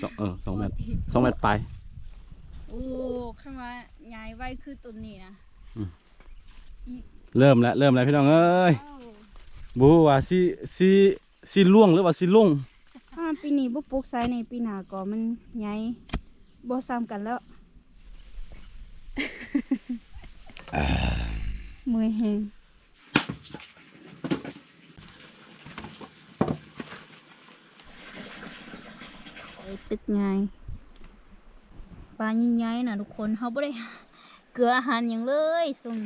สองเออสองเมตรสองเมตรไปลายโอ้ข้างว่าย้ายไว้คือต้นนี้นะเริ่มแล้วเริ่มแล้วพี่น้องเอ้ยอ้าวบูว่าสิสิสิล่วงหรือว่าสิลงถ้าปีนี้บ่ปลูกไซในปีหน้าก็มันใหญ่บ่ซ้ำกันแล้วมือแห้ง ตึกไงปลาใหญ่ๆนะทุกคนเขาบ่ได้เกลืออาหารอย่างเลยส่ง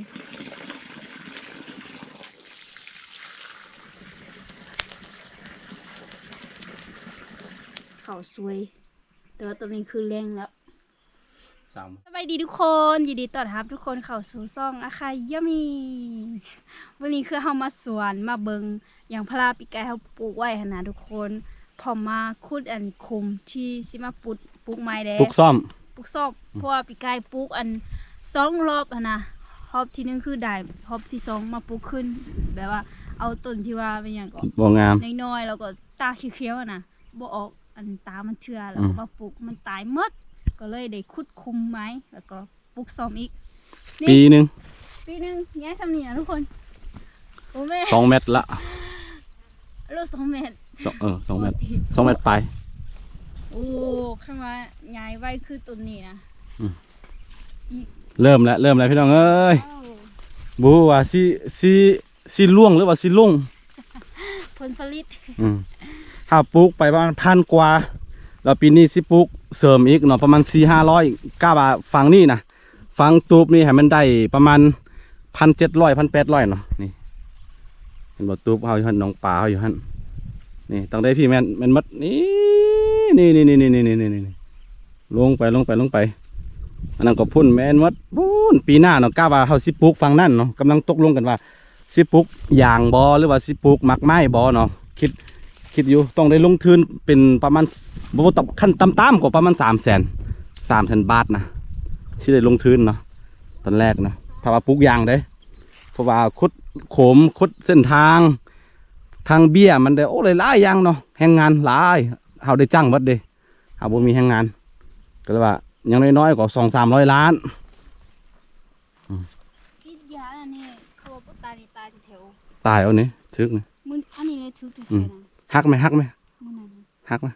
เขาสวย แต่ว่าตัวนี้คือแรงแล้วสามสบายดีทุกคนยินดีต้อนรับทุกคนเข้าสู่ซ่องอาคายยามี วันนี้คือเฮามาสวนมาเบิงอย่างพระราปีกายเฮาปลูกไว้หั่นนะทุกคน พอมาคุดอันคุมที่สิมาปลูกปลูกไม้แดปลุกซ่อมปลูกซอบเพราะว่าปีกายปลูกอันสองรอบหั่นนะรอบที่หนึงคือได้รอบที่สองมาปลูกขึ้น แบบว่าเอาต้นที่ว่าเป็นอย่างก่อนบ่งาม น้อยๆแล้วก็ตาเขียวๆอะนะบ่ออกอันตามันเถื่อแล้วก็อืมมาปลูกมันตายหมดก็เลยได้ขุดคุมไม้แล้วก็ปลูกซ้อมอีก นี่ ปีหนึ่งปีหนึงย้ายทำนี่นะทุกคนโอ้แม่สองเมตรละ ลูกสองเมตร สองเออสองเมตรสองเมตรไปลายโอ้ข้างว่าย้ายไว้คือต้นนี้นะเริ่มแล้วเริ่มแล้วพี่น้องเอ้ยอ้าวบูว่าสิสิสิล่วงหรือว่าสิลงผลผลิตอืมถ้าปลูกไปประมาณพันกว่า แล้วปีนี้สิปลูกเสริมอีกเนาะประมาณสี่ห้าร้อยก้าบาฟังนี่นะฟังตูบนี่ให้มันได้ประมาณพันเจ็ดร้อยพันแปดร้อยเนาะนี่เห็นบ่ตูบเขาอยู่หันน้องป่าเขาอยู่หัน นี่ต้องได้พี่แมนแมนมัดนี่นี่นี่นี่นี่นี่นี่นี่นี่ลงไปลงไปลงไปอันนั้นก็พุ่นแมนมัดพุ่นปีหน้าเนาะกล้าบาเขาสิปลูกฟังนั่นเนาะกำลังตกลงกันว่าสิปลูกยางบอหรือว่าสิปลูกหมักไม้บอเนาะคิดคิดอยู่ต้องได้ลงทุนเป็นประมาณบ่ต่ำขั้นต่ำๆกว่าประมาณสามแสนสามแสนบาทนะที่ได้ลงทุนเนาะตอนแรกนะถ้าว่าปลูกยางได้เพราะว่าคุดโขมคุดเส้นทาง ทางเบี้ยมันได้โอ้หลายๆอย่างเนาะแรงงานหลายเฮาได้จ้างเบัดเด้เฮาบ่มีแรงงาน ก็เลยว่าอยังน้อยๆก็สองสามร้อยล้านซีดยาอันนี้เขาบอกว่าตายนี่ตายแถวตายเอานี่ทึกนี่มึนอันนี้เลยถือถืออืมนะฮักไหมฮักไหมมึนนั่นนะฮักไหม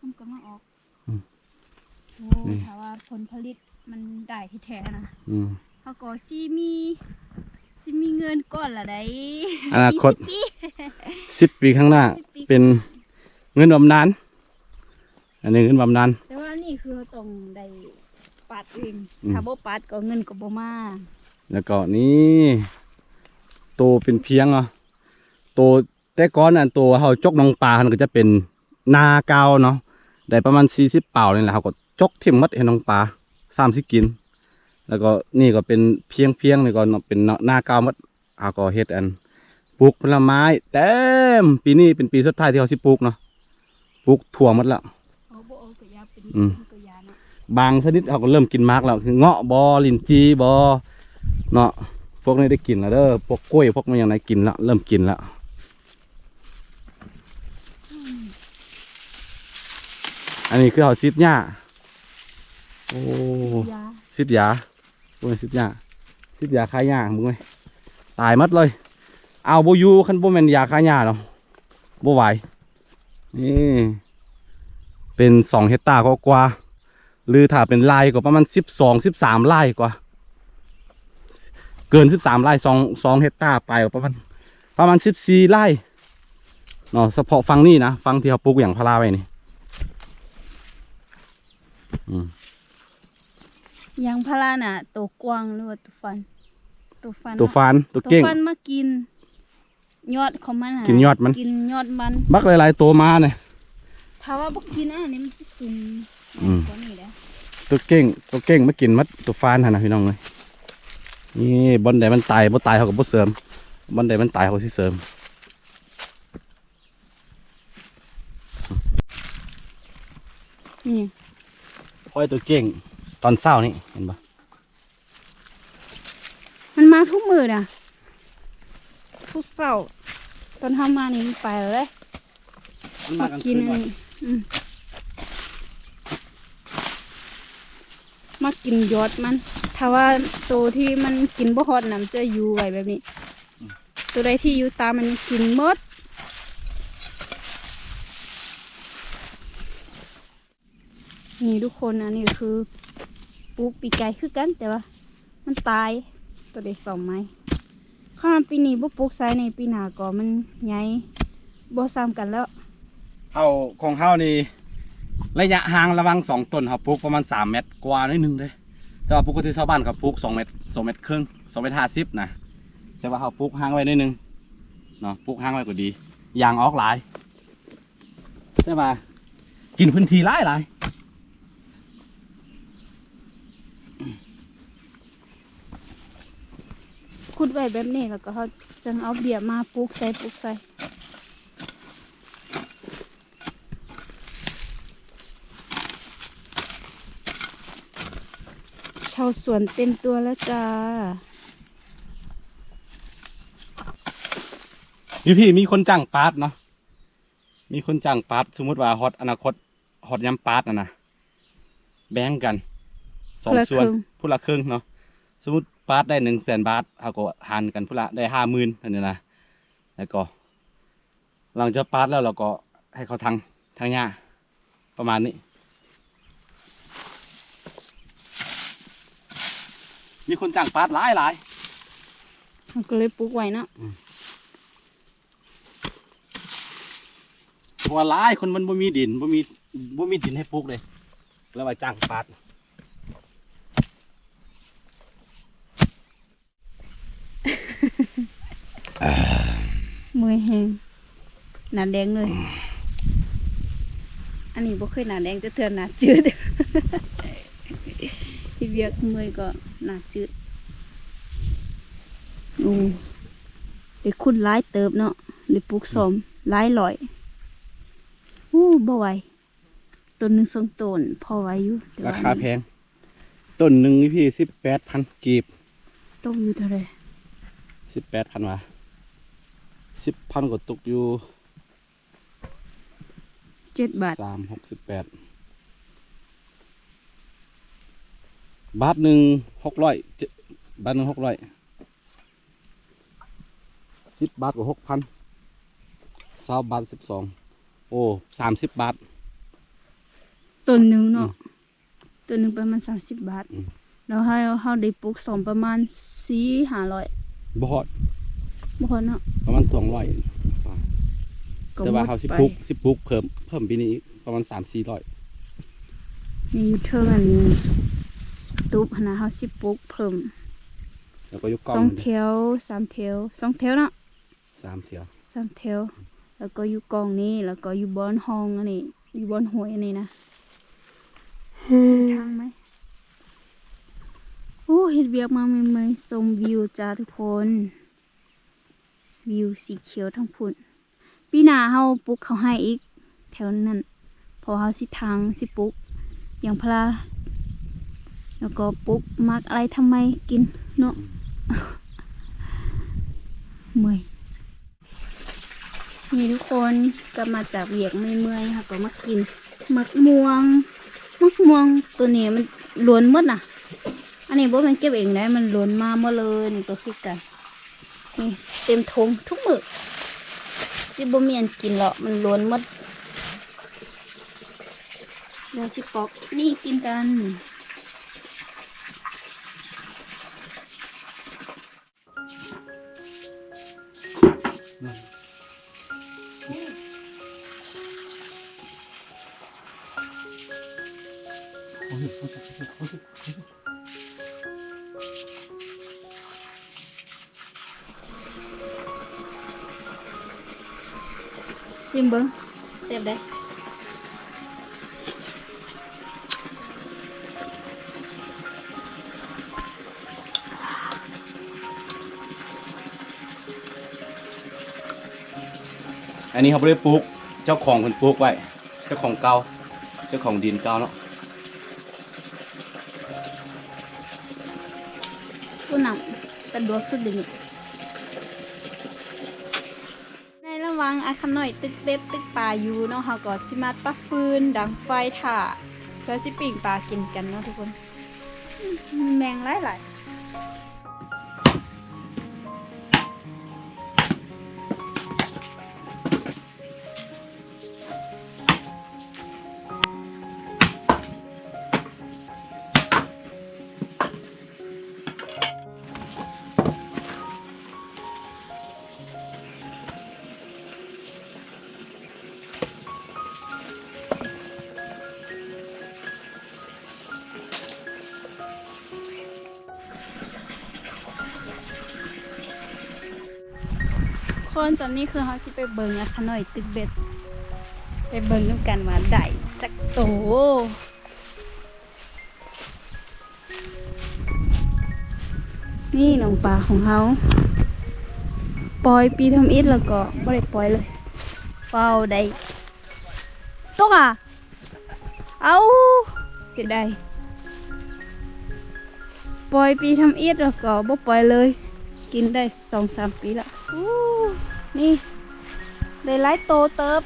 มันก็มาออกอืมโอ้นี่ถ้าว่าผลผลิตมันได้ที่แท้นะอืมเขาก็สิมี สิมีเงินก่อนละได้อนาคตปีสิบปีข้างหน้าสิบปีเป็นเงินบำนาญอันนี้เงินบำนาญแต่ว่านี่คือเราต้องได้ปัดเองอืมถ้าบ่ปัดก็เงินก็บ่มาแล้วก็นี่โตเป็นเพียงอะโตแต่ก้อนอันโตเขาจกน้องปลามันก็จะเป็นนาเกาวเนาะได้ประมาณสี่สิบเป่านี่แหละเขาก็จกทิ่มมัดให้น้องปลาสามสิกิน แล้วก็นี่ก็เป็นเพียงเพียงนี่ก็เป็นนาเกาวมัดเขาก็เฮ็ดอันปลูกผลไม้เต็มปีนี้เป็นปีสุดท้ายที่เขาสิปลูกเนาะปลูกถั่วหมดแล้วเอาบ่เอาก็ยาเป็นอืมก็ยาเนาะบางชนิดเขาก็เริ่มกินมากแล้วคือเงาะบอลินจีบอเนาะพวกนี้ได้กินแล้วเด้อพวกกล้วยพวกมันอย่างไรกินแล้วเริ่มกินแล้วอันนี้คือเขาซิดหญ้าโอ้ยาซิดยา พวกนี้ซิดหญ้าซิดยาคายหญ้ามึงไหมตายมัดเลย เอาโบยูคันโบแมนยาคายหญ้าเนาะโบไหวนี่ เป็นสองเฮกตาร์กว่า หรือถ้าเป็นลายก็ประมาณสิบสองสิบสามไร่กว่า เกินสิบสามไร่สองสองเฮกตาร์ไปก็ประมาณประมาณสิบสี่ไร่เนาะเฉพาะฟังนี่นะ ฟังที่เขาปลูกอย่างพาราไว้นี่ อืม ยางพาราน่ะตัวกว้างหรือว่าตัวฟัน ตัวฟันตัวน่ะฟานตัวเก่งฟันมากิน ยอดของมันหากินยอดมัน กินยอดมัน บักหลายๆตัวมาเนี่ยถ้าว่าบ่กินอันนี้มันจะซุ่มอืมกว่านี้แหละตัวเก่งตัวเก่งมากินมัดตัวฟานหั่นนะพี่น้องเลยนี่บอนใดมันตายบ่ตายเขาก็บ่เสริมบอนใดมันตายเขาก็สิเสริมนี่ค่อยตัวเก่ง ตอนเศร้านี่เห็นปะมันมาทุกมือน่ะทุกเสาร์ตอนทำมานี่มันไปเลยมันมาลางกินคือันว่ะนี้อืมมากินยอดมัน ถ้าว่าตัวที่มันกินบ่ฮอดน้ำจะอยู่ไว้แบบนี้ ตัวใดที่อยู่ตามมันกินหมดนี่ทุกคนนะนี่คือ ปลูกปีกไก่คือกันแต่ว่า มันตายตัวเด็กสองไม้ข้ามปีนี้บ่ปลูกไซในปีหนาก็มันใหญ่บ่ซ้ำกันแล้วเฮาของเฮานี่ระยะห่างระหวังสองต้นครับปลูกประมาณสามเมตรกว่านิดนึงเลยแต่ว่าปกติชาวบ้านเขาปลูกสองเมตรสองเมตรครึ่งสองเมตรห้าสิบนะแต่ว่าเขาปลูกห่างไว้นิดนึงเนาะปลูกห่างไว้ก็ดียางออกหลายใช่ปะกินพื้นที่หลายหลาย ขุดไว้แบบนี้แล้วก็เขาจังเอาเบียร์มาปลูกใส่ปลูกใส่ชาวสวนเต็มตัวแล้วจ้าพี่พี่มีคนจ้างปาร์ตเนาะมีคนจ้างปาร์ตสมมติว่าฮอตอนาคตฮอตยำปาร์ตนะนะแบ่งกันสองคนละส่วนครึ่งผู้ละครึ่งเนาะสมมติ ปาร์ตได้หนึ่งแสนบาทเขาก็หันกันผู้ละได้ห้าหมื่นอันนี้นะแล้วก็ หลังจากปาร์ตแล้วเราก็ให้เขาทางทางหญ้าประมาณนี้ มีคนจ้างปาร์ตหลายหลายเขาก็เลยปลูกไว้เนาะเพราะว่าหลายคนมันบ่มีดินบ่มีบ่มีดินให้ปลูกเลย แล้วว่าจ้างปาร์ต มือแห้งหนาแดงเลย อันนี้บ่เคยหนาแดงจะเทือนหนาจืดที่เบียกมือก็หนาจืดโอ้เด็กคุณร้ายเติบเนาะเด็กปลูกสมร้ายลอยอู้บ่ไหวต้นหนึ่งสองต้นพอไหวอยู่แต่ราว่คาแพง ต้นหนึ่งนี่พี่สิบแปดพันกีบตกอยู่เท่าไหรสิบแปดพันวะ สิบพันก็ตกอยู่เจ็ดบาทสามหกสิบแปดบาทหนึ่งหกร้อยเจ็ดบาทหนึ่งหกร้อยสิบบาทก็หกพันสาบาทสิบสองโอ้สามสิบบาทต้นหนึ่งเนาะต้นหนึ่งประมาณสามสิบบาทอืมแล้วให้เขาได้ปลูกสมประมาณสี่ห้าร้อยบฮอด บ่พอเนาะประมาณสองร้อยก็แต่ว่าหมดเขาสิไปปลูกสิปลูกเพิ่มเพิ่มปีนี้อีกประมาณสามสี่ร้อยมีอยู่เทิงอันตูบหั้นนะเขาสิปลูกเพิ่มแล้วก็ยกกล้อสงองมันแถดิวสามแถวสองแถวเนาะสามเที่ยวสามแถวแล้วก็อยู่กองนี้แล้วก็อยู่บอนห้องอันนี้อยู่บอนหวยอันนี้นะทางไหมโอ้เห็ดเบียกมาใหม่ๆชมวิวจ้าทุกคน วิวสีเขียวทั้งพุ่นปีหน้าเฮาปลูกเขาให้อีก แถวนั้นพอเฮาสิทางสิปลูกอย่างพลาแล้วก็ปลูกมักอะไรทำไมกินเนาะเมื่อยนี่ทุกคนก็มาจากเวียกไม่เมื่อยค่ะก็มากินมักม่วงมักม่วงตัวนี้มันล้วนมดน่ะ อันนี้บ่แมันเก็บเองได้มันล้วนมาหมดเลยนี่ก็คือกัน นี่เต็มทงทุกมือสิบ่มีอันกินหรอกมันล้วนหมดเดี๋ยวสิปอกนี่กินกัน ซิมเบิ้งเต็มได้อันนี้เขาไม่ได้ปลูก เจ้าของคนปลูกไว้ เจ้าของเก่า เจ้าของดินเก่าเนาะผู้นำสะดวกสุดเดี๋ยวนี้ในระหว่าง ง อาคันหน่อยตึกเด็ดตึกปลาอยู่เนาะเฮาก็สิมาตักฟืนดังไฟถ่าเพื่อสิปิ่งปลากินกันเนาะทุกคน แมงหลายๆ คนตอนนี้คือเฮาสิไปเบิ่งอาคันหน่อยตึกเบ็ด ไปเบิ่งนำกันว่าได้จักโตนี่น้องปลาของเขาปล่อยปีทำอิดแล้วก็ไม่ได้ปล่อยเลยเฝ้าได้ตกอะเอาเสียดายปล่อยปีทำอิดแล้วก็บ่ปล่อยเลย กินได้สองสามปีละ นี่ได้หลายโตเติบ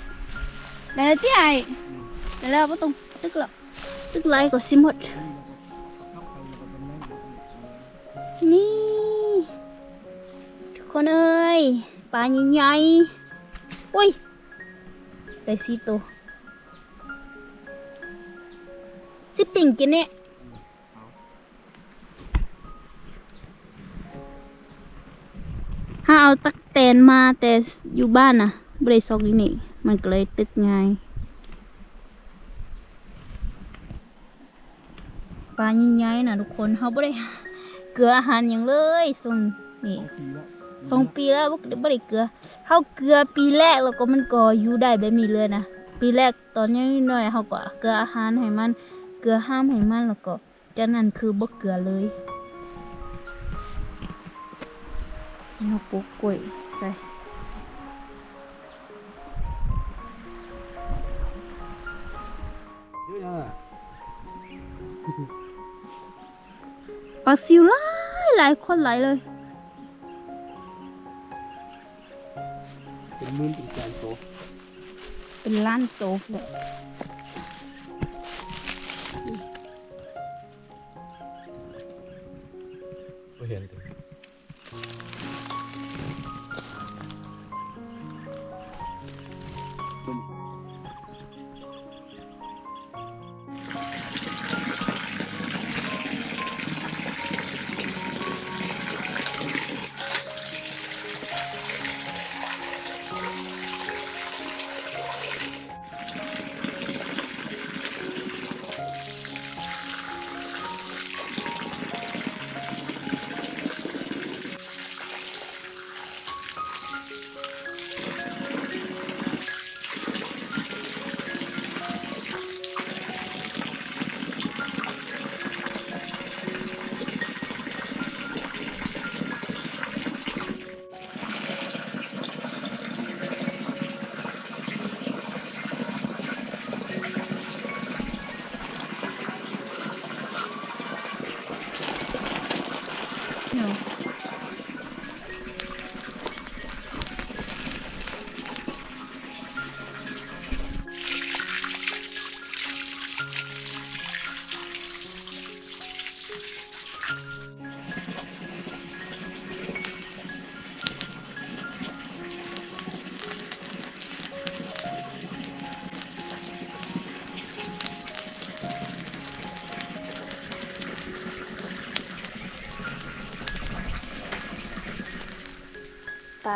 ได้แล้วที่ไอได้แล้วไม่ต้องตึกหรอกตึกไรก็สิหมด นี่ ทุกคนเอ้ยปลาใหญ่ๆอุ้ยได้สีโตสิปิ่งกินเนี่ย ถ้าเอาตักแตนมาแต่อยู่บ้านน่ะบริซอกนี่มันก็เลยตึกง่ายปลาใหญ่ๆนะทุกคนเขาบ่ได้เกลืออาหารอย่างเลยส่งนี่สองปีแล้วบ่บ่ได้เกลือเฮาเกลือปีแรกแล้วก็มันก็อยู่ได้แบบนี้เลยนะปีแรกตอนยังน้อยเฮาก็เกลืออาหารให้มันเกลือห้ามให้มันแล้วก็จากนั้นคือบ่เกลือเลย เฮาปลูกกล้วยใส่ปลาซิวหลายหลายคนหลายเลย เป็นมื่นเป็นแสนโต เป็นล้านโตเลยบ่เห็นติเ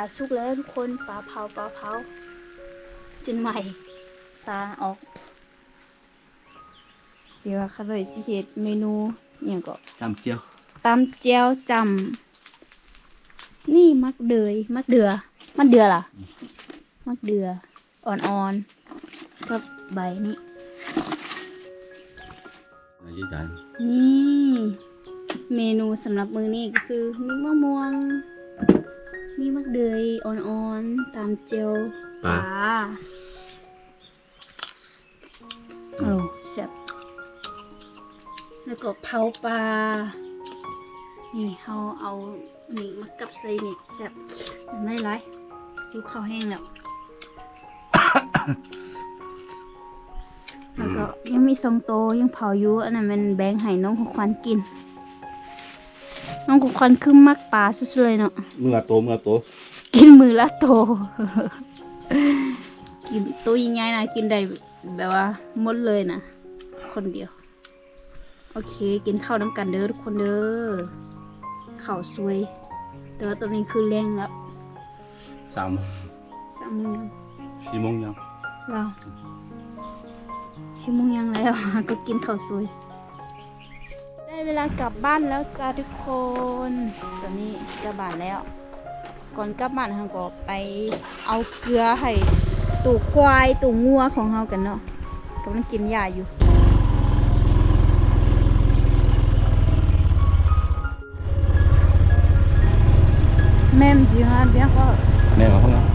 าสุกแล้วทุกคนปลาเผาปลาเผาจนใหม่ตาออกเดี๋ยวข้าเลยสิเฮ็ดเมนูอย่างก็จำเจียวตำเจียวจำนี่มักเดยมักเดือ มักเดือล่ะ มักเดืออ่อนๆกับใบนี้น่าจะใจนี่เมนูสำหรับมือนี้ก็คือมีมะม่วง มีมักเดยอ่อนๆ ตามเจียวปลา โอ้แซ่บแล้วก็เผาปลา นี่เขาเอานี่มากับใส่นี่แซ่บไม่ไรหิวข้าวแห้งแล้ว แล้วก็ยังมีทรงโตยังเผาอยู่อันนั้นมันแบงค์ให้น้องของขวัญกิน น้องของขวัญคือมักปลาสุดๆเลยเนาะเมื่อโตเมื่อโตกินมือละโต กินตัวใหญ่ๆนะกินได้แบบว่าหมดเลยนะคนเดียว โอเค กินข้าวน้ำกันเด้อทุกคนเด้อข้าวสวย แต่ว่าตัวนี้คือแรงแล้วสามสามโมงยังสี่โมงยังว้าวชิโมงยังแล้ว ก็กินข้าวสวย ได้เวลากลับบ้านแล้วจ้าทุกคน ตอนนี้กลับบ้านแล้ว ก่อนกลับบ้านเราก็ไปเอาเกลือให้ตู่ควายตู่งัวของเรากันเนาะกำลังกินยาอยู่ Même durant bien fort. แม่มาห้องน้